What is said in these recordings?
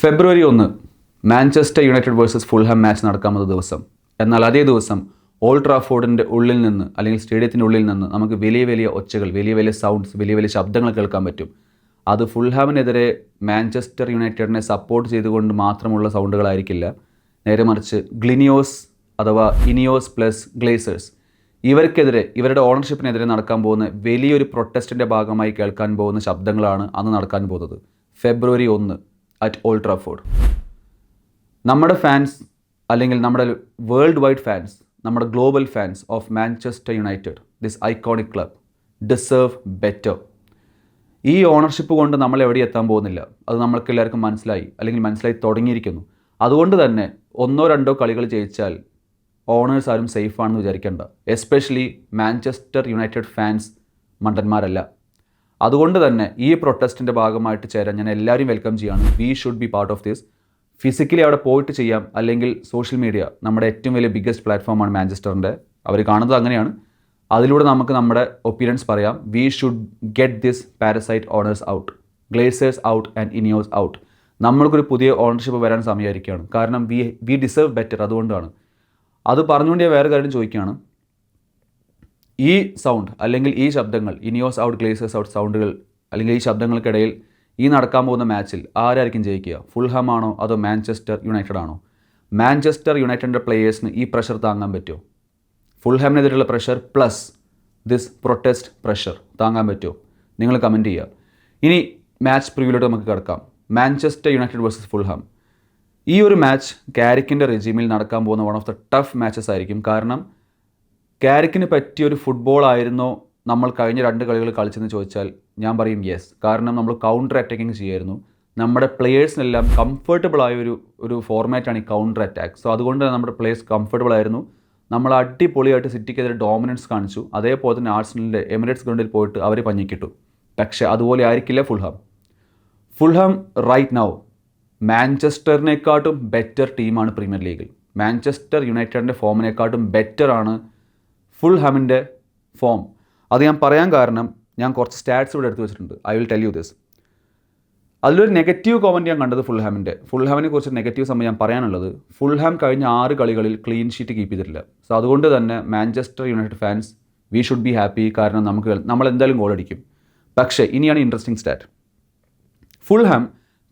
ഫെബ്രുവരി ഒന്ന് Manchester United versus Fulham match നടക്കാവുന്ന ദിവസം. എന്നാൽ അതേ ദിവസം ഓൾഡ് ട്രാഫോർഡിന്റെ ഉള്ളിൽ നിന്ന് അല്ലെങ്കിൽ സ്റ്റേഡിയത്തിന്റെ ഉള്ളിൽ നിന്ന് നമുക്ക് വലിയ വലിയ ഒച്ചകൾ വലിയ വലിയ സൗണ്ട്സ് വലിയ വലിയ ശബ്ദങ്ങൾ കേൾക്കാൻ പറ്റും. അത് ഫുൾഹാമിനെതിരെ മാഞ്ചസ്റ്റർ യുണൈറ്റഡിനെ സപ്പോർട്ട് ചെയ്തുകൊണ്ട് മാത്രമുള്ള സൗണ്ടുകളായിരിക്കില്ല നേരെ മറിച്ച് ഗ്ലിനിയോസ് അഥവാ ഇനിയോസ് പ്ലസ് ഗ്ലേസേഴ്സ് ഇവർക്കെതിരെ ഇവരുടെ ഓണർഷിപ്പിനെതിരെ നടക്കാൻ പോകുന്ന വലിയൊരു പ്രൊട്ടസ്റ്റിന്റെ ഭാഗമായി കേൾക്കാൻ പോകുന്ന ശബ്ദങ്ങളാണ് അന്ന് നടക്കാൻ പോകുന്നത്. ഫെബ്രുവരി ഒന്ന് അറ്റ് ഓൾഡ് ട്രാഫോർഡ് നമ്മുടെ ഫാൻസ് അല്ലെങ്കിൽ നമ്മുടെ വേൾഡ് വൈഡ് ഫാൻസ് നമ്മുടെ global fans of Manchester United this iconic club deserve better ഈ ഓണർഷിപ്പ് കൊണ്ട് നമ്മൾ എവിടെ എത്താൻ പോകുന്നില്ല. അത് നമ്മൾക്ക് എല്ലാവർക്കും മനസ്സിലായി അല്ലെങ്കിൽ മനസ്സിലായി തുടങ്ങിയിരിക്കുന്നു. അതുകൊണ്ട് തന്നെ ഒന്നോ രണ്ടോ കളികൾ ജയിച്ചാൽ ഓണേഴ്സ് ആരും സേഫാണെന്ന് വിചാരിക്കേണ്ട. എസ്പെഷ്യലി മാഞ്ചസ്റ്റർ യുണൈറ്റഡ് ഫാൻസ് മണ്ടന്മാരല്ല. അതുകൊണ്ട് തന്നെ ഈ പ്രൊട്ടസ്റ്റിന്റെ ഭാഗമായിട്ട് ചേരാൻ ഞാൻ എല്ലാവരും വെൽക്കം ചെയ്യാണ് we should be part of this physically അവിടെ പോയിട്ട് ചെയ്യാം. അല്ലെങ്കിൽ സോഷ്യൽ മീഡിയ നമ്മുടെ ഏറ്റവും വലിയ ബിഗ്ഗസ്റ്റ് പ്ലാറ്റ്ഫോമാണ് മാഞ്ചസ്റ്ററിന്റെ അവർ കാണുന്നത് അങ്ങനെയാണ്. അതിലൂടെ നമുക്ക് നമ്മുടെ ഒപ്പീനിയൻസ് പറയാം. We should get this parasite owners out Glazers out and INEOS out നമ്മൾക്കൊരു പുതിയ ഓണർഷിപ്പ് വരാൻ സമയമായിരിക്കുകയാണ്. കാരണം വി വി ഡിസേർവ് ബെറ്റർ അതുകൊണ്ടാണ്. അത് പറഞ്ഞുകൊണ്ട് ഞാൻ വേറെ കാര്യം ചോദിക്കുകയാണ്. ഈ സൗണ്ട് അല്ലെങ്കിൽ ഈ ശബ്ദങ്ങൾ ഇനിയോസ് ഔട്ട് ഗ്ലേസേഴ്സ് ഔട്ട് സൗണ്ടുകൾ അല്ലെങ്കിൽ ഈ ശബ്ദങ്ങൾക്കിടയിൽ ഈ നടക്കാൻ പോകുന്ന മാച്ചിൽ ആരായിരിക്കും ജയിക്കുക? ഫുൾഹാം ആണോ അതോ മാഞ്ചസ്റ്റർ യുണൈറ്റഡ് ആണോ? മാഞ്ചസ്റ്റർ യുണൈറ്റഡിന്റെ പ്ലേയേഴ്സിന് ഈ പ്രഷർ താങ്ങാൻ പറ്റുമോ? ഫുൾഹാമിനെതിരെയുള്ള pressure plus this protest pressure താങ്ങാൻ പറ്റുമോ? നിങ്ങൾ കമന്റ് ചെയ്യുക. ഇനി മാച്ച് പ്രിവ്യൂലോട്ട് നമുക്ക് കിടക്കാം. മാഞ്ചസ്റ്റർ യുണൈറ്റഡ് വേഴ്സസ് ഫുൾഹാം ഈ ഒരു മാച്ച് കാരിക്കിന്റെ റെജീമിൽ നടക്കാൻ പോകുന്ന one of the tough matches ആയിരിക്കും. കാരണം കാരിക്കിന് പറ്റിയ ഒരു ഫുട്ബോൾ ആയിരുന്നോ നമ്മൾ കഴിഞ്ഞ രണ്ട് കളികൾ കളിച്ചെന്ന് ചോദിച്ചാൽ ഞാൻ പറയും യെസ് കാരണം നമ്മൾ കൗണ്ടർ അറ്റാക്കിങ് ചെയ്യായിരുന്നു. നമ്മുടെ പ്ലേയേഴ്സിനെല്ലാം കംഫർട്ടബിൾ ആയ ഒരു ഒരു ഫോർമാറ്റാണ് ഈ കൗണ്ടർ അറ്റാക്ക് സോ അതുകൊണ്ട് തന്നെ നമ്മുടെ പ്ലേയേഴ്സ് കംഫർട്ടബിൾ ആയിരുന്നു. നമ്മൾ അടിപൊളിയായിട്ട് സിറ്റിക്കെതിരെ ഡോമിനൻസ് കാണിച്ചു. അതേപോലെ തന്നെ ആർസണലിന്റെ എമിറേറ്റ്സ് ഗ്രൗണ്ടിൽ പോയിട്ട് അവർ പഞ്ഞിക്കിട്ടു. പക്ഷേ അതുപോലെ ആയിരിക്കില്ല ഫുൾഹാം ഫുൾഹാം റൈറ്റ് നൗ മാഞ്ചസ്റ്ററിനെക്കാട്ടും ബെറ്റർ ടീമാണ് പ്രീമിയർ ലീഗിൽ മാഞ്ചസ്റ്റർ യുണൈറ്റഡിന്റെ ഫോമിനെക്കാട്ടും ബെറ്റർ ആണ് ഫുൾഹാമിന്റെ ഫോം. അത് ഞാൻ പറയാൻ കാരണം ഞാൻ കുറച്ച് സ്റ്റാറ്റ്സ് ഇവിടെ എടുത്ത് വെച്ചിട്ടുണ്ട്. I will tell you this അതിലൊരു നെഗറ്റീവ് കോമന്റ് ഞാൻ കണ്ടത് ഫുൾ ഹാമിന്റെ. ഫുൾ ഹാമിനെ കുറിച്ച് നെഗറ്റീവ് സമയം ഞാൻ പറയാനുള്ളത് ഫുൾ ഹാം കഴിഞ്ഞ ആറ് കളികളിൽ ക്ലീൻ ഷീറ്റ് കീപ്പ് ചെയ്തിട്ടില്ല. സോ അതുകൊണ്ട് തന്നെ Manchester United fans we should be happy കാരണം നമുക്ക് നമ്മൾ എന്തായാലും ഗോൾ അടിക്കും. പക്ഷേ ഇനിയാണ് ഇൻട്രസ്റ്റിംഗ് സ്റ്റാറ്റ് ഫുൾ ഹാം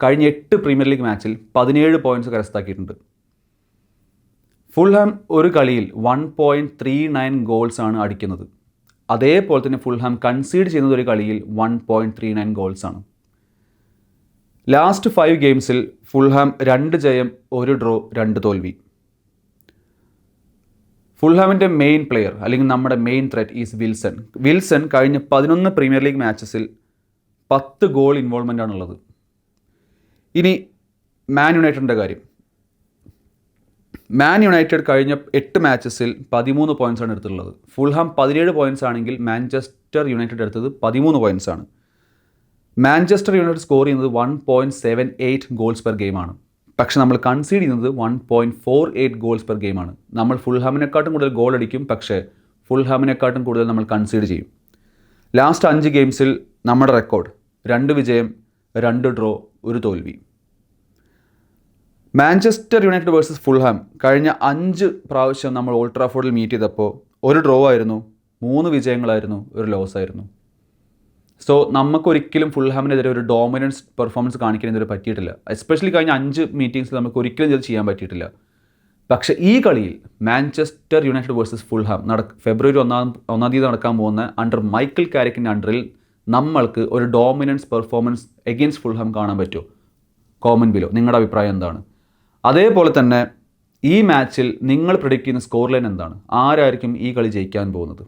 കഴിഞ്ഞ എട്ട് പ്രീമിയർ ലീഗ് മാച്ചിൽ പതിനേഴ് പോയിന്റ്സ് കരസ്ഥമാക്കിയിട്ടുണ്ട്. ഫുൾഹാം ഒരു കളിയിൽ one point three nine goals ആണ് അടിക്കുന്നത്. അതേപോലെ തന്നെ ഫുൾഹാം കൺസീഡ് ചെയ്യുന്നത് ഒരു കളിയിൽ one point three nine goals ആണ്. ലാസ്റ്റ് ഫൈവ് ഗെയിംസിൽ ഫുൾഹാം രണ്ട് ജയം ഒരു ഡ്രോ രണ്ട് തോൽവി. ഫുൾഹാമിന്റെ മെയിൻ പ്ലെയർ അല്ലെങ്കിൽ നമ്മുടെ main threat is Wilson. Wilson കഴിഞ്ഞ പതിനൊന്ന് പ്രീമിയർ ലീഗ് മാച്ചസിൽ പത്ത് ഗോൾ ഇൻവോൾവ്മെന്റ് ആണുള്ളത്. ഇനി മാൻ യുണൈറ്റഡിന്റെ കാര്യം. മാൻ യുണൈറ്റഡ് കഴിഞ്ഞ എട്ട് മാച്ചസിൽ പതിമൂന്ന് പോയിൻസാണ് എടുത്തിട്ടുള്ളത്. ഫുൾഹാം പതിനേഴ് പോയിൻസ് ആണെങ്കിൽ മാഞ്ചസ്റ്റർ യുണൈറ്റഡ് എടുത്തത് പതിമൂന്ന് പോയിൻസ് ആണ്. മാഞ്ചസ്റ്റർ യുണൈറ്റഡ് സ്കോർ ചെയ്യുന്നത് one point seven eight goals per ഗെയിമാണ് പക്ഷെ നമ്മൾ കൺസീഡ് ചെയ്യുന്നത് one point four eight goals per ഗെയിമാണ് നമ്മൾ ഫുൾഹാമിനെക്കാട്ടും കൂടുതൽ ഗോൾ അടിക്കും പക്ഷേ ഫുൾഹാമിനെക്കാട്ടും കൂടുതൽ നമ്മൾ കൺസീഡ് ചെയ്യും. ലാസ്റ്റ് അഞ്ച് ഗെയിംസിൽ നമ്മുടെ റെക്കോർഡ് രണ്ട് വിജയം രണ്ട് ഡ്രോ ഒരു തോൽവി. മാഞ്ചസ്റ്റർ യുണൈറ്റഡ് വേഴ്സസ് ഫുൾഹാം കഴിഞ്ഞ അഞ്ച് പ്രാവശ്യം നമ്മൾ ഓൾട്രാഫോർഡിൽ ട്രാഫോർഡിൽ മീറ്റ് ചെയ്തപ്പോൾ ഒരു ഡ്രോ ആയിരുന്നു മൂന്ന് വിജയങ്ങളായിരുന്നു ഒരു ലോസ് ആയിരുന്നു. സോ നമുക്കൊരിക്കലും ഫുൾഹാമിനെതിരെ ഒരു ഡോമിനൻസ് പെർഫോമൻസ് കാണിക്കാൻ ഇതുവരെ പറ്റിയിട്ടില്ല. എസ്പെഷ്യലി കഴിഞ്ഞ അഞ്ച് മീറ്റിംഗ്സിൽ നമുക്ക് ഒരിക്കലും ഇത് ചെയ്യാൻ പറ്റിയിട്ടില്ല. പക്ഷേ ഈ കളിയിൽ മാഞ്ചസ്റ്റർ യുണൈറ്റഡ് വേഴ്സസ് ഫുൾഹാം നട ഫെബ്രുവരി ഒന്നാം ഒന്നാം തീയതി നടക്കാൻ പോകുന്ന അണ്ടർ മൈക്കിൾ കാരക്കിന്റെ അണ്ടറിൽ നമ്മൾക്ക് ഒരു ഡോമിനൻസ് പെർഫോമൻസ് എഗെയിൻസ്റ്റ് ഫുൾഹാം കാണാൻ പറ്റുമോ? കോമൺ ബിലോ നിങ്ങളുടെ അഭിപ്രായം എന്താണ്? അതേപോലെ തന്നെ ഈ മാച്ചിൽ നിങ്ങൾ പ്രഡിക്റ്റ് ചെയ്യുന്ന സ്കോർ ലൈൻ എന്താണ്? ആരായിരിക്കും ഈ കളി ജയിക്കാൻ പോകുന്നത്?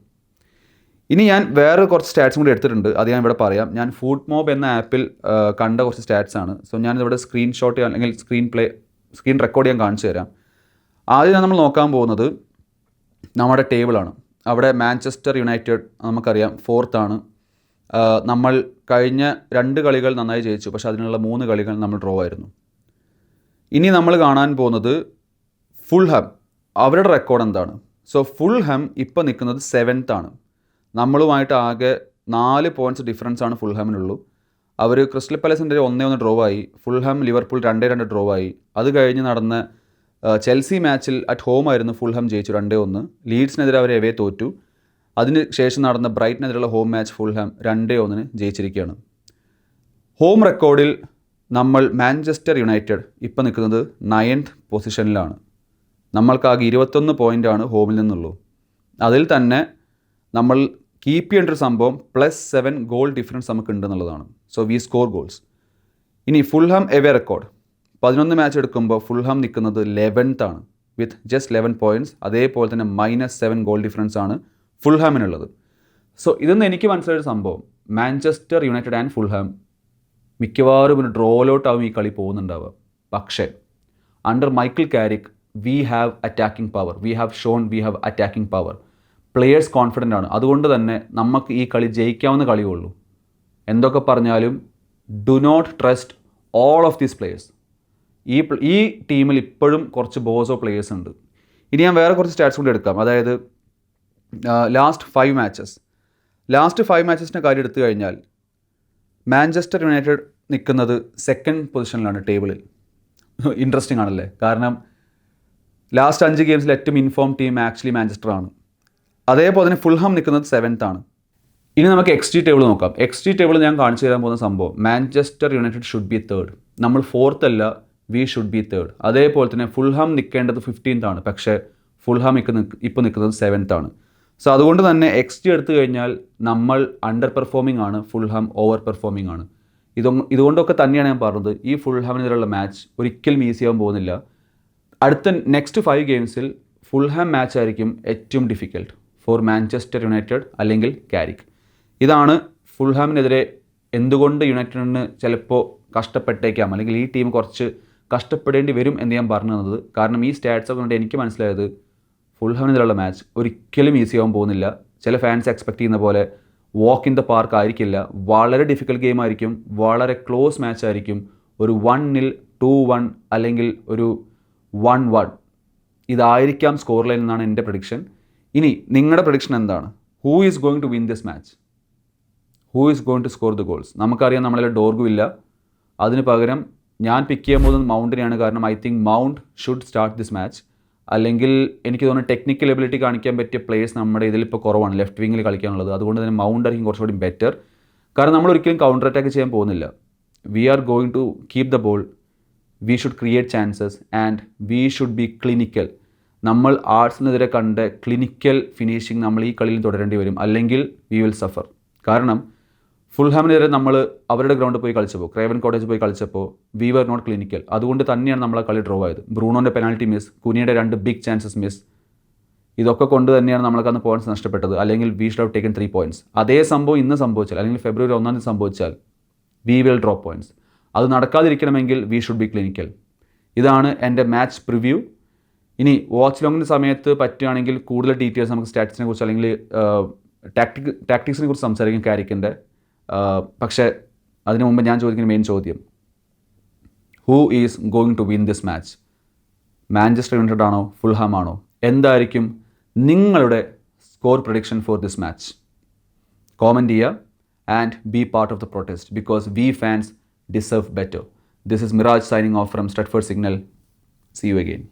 ഇനി ഞാൻ വേറെ കുറച്ച് സ്റ്റാറ്റ്സും കൂടി എടുത്തിട്ടുണ്ട്. അത് ഞാൻ ഇവിടെ പറയാം. ഞാൻ ഫുഡ് മോബ് എന്ന ആപ്പിൽ കണ്ട കുറച്ച് സ്റ്റാറ്റ്സ് ആണ്. സോ ഞാനിവിടെ സ്ക്രീൻഷോട്ട് ചെയ്യാൻ അല്ലെങ്കിൽ സ്ക്രീൻ പ്ലേ സ്ക്രീൻ റെക്കോർഡ് ചെയ്യാൻ കാണിച്ചു തരാം. ആദ്യം നമ്മൾ നോക്കാൻ പോകുന്നത് നമ്മുടെ ടേബിളാണ് അവിടെ മാഞ്ചസ്റ്റർ യുണൈറ്റഡ് നമുക്കറിയാം ഫോർത്താണ് നമ്മൾ കഴിഞ്ഞ രണ്ട് കളികൾ നന്നായി ജയിച്ചു. പക്ഷേ അതിനുള്ള മൂന്ന് കളികൾ നമ്മൾ ഡ്രോ ആയിരുന്നു. ഇനി നമ്മൾ കാണാൻ പോകുന്നത് ഫുൾ ഹെം അവരുടെ റെക്കോർഡ് എന്താണ്? സോ ഫുൾ ഹെം ഇപ്പോൾ നിൽക്കുന്നത് സെവൻത്ത് ആണ്. നമ്മളുമായിട്ട് ആകെ നാല് പോയിന്റ്സ് ഡിഫറൻസ് ആണ് ഫുൾ ഫുൾഹാമിനുള്ളൂ. അവർ ക്രിസ്റ്റൽ പാലസിന്റെ ഒന്നേ ഒന്ന് ഡ്രോ ആയി ഫുൾ ഫുൾഹാം ലിവർപൂൾ രണ്ടേ രണ്ട് ഡ്രോ ആയി. അത് കഴിഞ്ഞ് നടന്ന ചെൽസി മാച്ചിൽ അറ്റ് ഹോം ആയിരുന്നു ഫുൾ ഫുൾഹാം ജയിച്ചു രണ്ടേ ഒന്ന്. ലീഡ്സിനെതിരെ അവർ എവേ തോറ്റു. അതിന് ശേഷം നടന്ന ബ്രൈറ്റിനെതിരെയുള്ള ഹോം മാച്ച് ഫുൾ ഫുൾഹാം രണ്ടേ ഒന്നിന് ജയിച്ചിരിക്കുകയാണ്. ഹോം റെക്കോർഡിൽ നമ്മൾ മാഞ്ചസ്റ്റർ യുണൈറ്റഡ് ഇപ്പോൾ നിൽക്കുന്നത് നയൻത് പൊസിഷനിലാണ്. നമ്മൾക്കാകെ ഇരുപത്തൊന്ന് ആണ് ഹോമിൽ നിന്നുള്ളൂ. അതിൽ തന്നെ നമ്മൾ കീപ്പ് ചെയ്യേണ്ട ഒരു സംഭവം പ്ലസ് സെവൻ ഗോൾ ഡിഫറൻസ് നമുക്ക് ഉണ്ടെന്നുള്ളതാണ് സോ വി സ്കോർ ഗോൾസ് ഇനി ഫുൾഹാം എവേ റെക്കോർഡ് പതിനൊന്ന് മാച്ച് എടുക്കുമ്പോൾ ഫുൾഹാം നിൽക്കുന്നത് ലെവൻത്ത് ആണ്. വിത്ത് ജസ്റ്റ് ലെവൻ പോയിന്റ്സ് അതേപോലെ തന്നെ മൈനസ് സെവൻ ഗോൾ ഡിഫറൻസ് ആണ് ഫുൾഹാമിനുള്ളത് സോ ഇതൊന്നും എനിക്ക് മനസ്സിലായൊരു സംഭവം. മാഞ്ചസ്റ്റർ യുണൈറ്റഡ് ആൻഡ് ഫുൾഹാം മിക്കവാറും ഒരു ഡ്രോലോട്ടാവും ഈ കളി പോകുന്നുണ്ടാവുക. പക്ഷേ under Michael Carrick we have attacking power we have Shaun we have attacking power players confident ആണ്. അതുകൊണ്ട് തന്നെ നമുക്ക് ഈ കളി ജയിക്കാവുന്ന കളിയുള്ളൂ. എന്തൊക്കെ പറഞ്ഞാലും do not trust all of these players ഈ ഈ ടീമിൽ ഇപ്പോഴും കുറച്ച് ബോസോ പ്ലെയേഴ്സ് ഉണ്ട്. ഇനി ഞാൻ വേറെ കുറച്ച് സ്റ്റാറ്റ്സ് കൂടി എടുക്കാം. അതായത് last five matches last five മാച്ചസിന്റെ കാര്യം എടുത്തു കഴിഞ്ഞാൽ മാഞ്ചസ്റ്റർ യുണൈറ്റഡ് നിൽക്കുന്നത് സെക്കൻഡ് പൊസിഷനിലാണ് ടേബിളിൽ. ഇൻട്രസ്റ്റിംഗ് ആണല്ലേ? കാരണം ലാസ്റ്റ് അഞ്ച് ഗെയിംസിൽ ഏറ്റവും ഇൻഫോം ടീം ആക്ച്വലി മാഞ്ചസ്റ്റർ ആണ്. അതേപോലെ തന്നെ ഫുൾഹാം നിൽക്കുന്നത് സെവൻത്ത് ആണ്. ഇനി നമുക്ക് എക്സ് ടേബിൾ നോക്കാം. എക്സ് ടേബിൾ ഞാൻ കാണിച്ചു തരാൻ പോകുന്ന സംഭവം Manchester United should be third നമ്മൾ ഫോർത്ത് അല്ല വി ഷുഡ് ബി തേർഡ് അതേപോലെ തന്നെ ഫുൾഹാം നിൽക്കേണ്ടത് ഫിഫ്റ്റീൻത്ത് ആണ്. പക്ഷേ ഫുൾഹാം നിൽക്കുന്ന ഇപ്പോൾ നിൽക്കുന്നത് സെവൻത്ത് ആണ്. സോ അതുകൊണ്ട് തന്നെ എക്സ് ടി എടുത്തു കഴിഞ്ഞാൽ നമ്മൾ അണ്ടർ പെർഫോമിംഗ് ആണ് ഫുൾ ഹാം ഓവർ പെർഫോമിംഗ് ആണ്. ഇത് ഇതുകൊണ്ടൊക്കെ തന്നെയാണ് ഞാൻ പറഞ്ഞത്. ഈ ഫുൾ ഹാമിനെതിരെയുള്ള മാച്ച് ഒരിക്കലും ഈസി ആവാൻ പോകുന്നില്ല. അടുത്ത നെക്സ്റ്റ് ഫൈവ് ഗെയിംസിൽ ഫുൾ ഹാം മാച്ച് ആയിരിക്കും ഏറ്റവും ഡിഫിക്കൽട്ട് ഫോർ മാഞ്ചസ്റ്റർ യുണൈറ്റഡ് അല്ലെങ്കിൽ കാരിക് ഇതാണ് ഫുൾ ഹാമിനെതിരെ എന്തുകൊണ്ട് യുണൈറ്റഡിന് ചിലപ്പോൾ കഷ്ടപ്പെട്ടേക്കാം അല്ലെങ്കിൽ ഈ ടീം കുറച്ച് കഷ്ടപ്പെടേണ്ടി വരും എന്ന് ഞാൻ പറഞ്ഞു തന്നത്. കാരണം ഈ സ്റ്റാറ്റ്സ് ഒക്കെ കൊണ്ട് എനിക്ക് മനസ്സിലായത് ഫുൾഹാമിനെതിരെയുള്ള മാച്ച് ഒരിക്കലും ഈസി ആവാൻ പോകുന്നില്ല. ചില ഫാൻസ് എക്സ്പെക്ട് ചെയ്യുന്ന പോലെ വാക്ക് ഇൻ ദ പാർക്ക് ആയിരിക്കില്ല. വളരെ ഡിഫിക്കൽട്ട് ഗെയിം ആയിരിക്കും. വളരെ ക്ലോസ് മാച്ച് ആയിരിക്കും. ഒരു വൺ നിൽ ടു വൺ അല്ലെങ്കിൽ ഒരു വൺ വൺ ഇതായിരിക്കാം സ്കോർ ലൈൻ എന്നാണ് എന്റെ പ്രഡിക്ഷൻ ഇനി നിങ്ങളുടെ പ്രഡിക്ഷൻ എന്താണ്? Who is going to win this match who is going to score the goals നമുക്കറിയാം നമ്മളെ ഡോർഗും ഇല്ല. അതിന് പകരം ഞാൻ പിക്ക് ചെയ്യാൻ പോകുന്നത് മൗണ്ടിനെയാണ്. കാരണം I think Mount should start this match അല്ലെങ്കിൽ എനിക്ക് തോന്നുന്നു ടെക്നിക്കൽ എബിലിറ്റി കാണിക്കാൻ പറ്റിയ പ്ലേയേഴ്സ് നമ്മുടെ ഇതിൽ ഇപ്പോൾ കുറവാണ്. ലെഫ്റ്റ് വിങ്ങിൽ കളിക്കാനുള്ളത്. അതുകൊണ്ട് തന്നെ മൗണ്ട് ആയിരിക്കും കുറച്ചുകൂടി ബെറ്റർ കാരണം നമ്മൾ ഒരിക്കലും കൗണ്ടർ അറ്റാക്ക് ചെയ്യാൻ പോകുന്നില്ല. We are going to keep the ball we should create chances and we should be clinical നമ്മൾ ആർട്സിനെതിരെ കണ്ട ക്ലിനിക്കൽ ഫിനിഷിങ് നമ്മൾ ഈ കളിയിൽ തുടരേണ്ടി വരും. അല്ലെങ്കിൽ വി വിൽ സഫർ കാരണം ഫുൾഹാമിനെതിരെ നമ്മൾ അവരുടെ ഗ്രൗണ്ടിൽ പോയി കളിച്ചപ്പോൾ ക്രേവൻ കോട്ടേജ് പോയി കളിച്ചപ്പോൾ വി വർ നോട്ട് ക്ലിനിക്കൽ അതുകൊണ്ട് തന്നെയാണ് നമ്മളെ കളി ഡ്രോ ആയത്. ബ്രൂണോന്റെ പെനാൽറ്റി മിസ് കുനിയുടെ രണ്ട് ബിഗ് ചാൻസസ് മിസ് ഇതൊക്കെ കൊണ്ട് തന്നെയാണ് നമ്മൾക്ക് അന്ന് പോയിന്റ്സ് നഷ്ടപ്പെട്ടത്. അല്ലെങ്കിൽ we should have taken three points അതേ സംഭവം ഇന്ന് സംഭവിച്ചാൽ അല്ലെങ്കിൽ ഫെബ്രുവരി ഒന്നാം തീയതി സംഭവിച്ചാൽ വി വിൽ ഡ്രോപ്പ് പോയിന്റ്സ് അത് നടക്കാതിരിക്കണമെങ്കിൽ വി ഷുഡ് ബി ക്ലിനിക്കൽ ഇതാണ് എന്റെ മാച്ച് പ്രിവ്യൂ ഇനി വാച്ച് ലോങ്ങിന്റെ സമയത്ത് പറ്റുകയാണെങ്കിൽ കൂടുതൽ ഡീറ്റെയിൽസ് നമുക്ക് സ്റ്റാറ്റിക്സിനെ കുറിച്ച് അല്ലെങ്കിൽ ടാക്ടിക് ടാക്ടിക്സിനെ കുറിച്ച് സംസാരിക്കും കാരിക്കിന്റെ. പക്ഷേ അതിനു മുമ്പ് ഞാൻ ചോദിക്കുന്ന മെയിൻ ചോദ്യം. Who is going to win this match Manchester United ആണോ? ഫുൾഹാം ആണോ? എന്തായിരിക്കും നിങ്ങളുടെ score prediction for this match comment ചെയ്യുക and be part of the protest because we fans deserve better this is Miraj signing off from Stretford signal see you again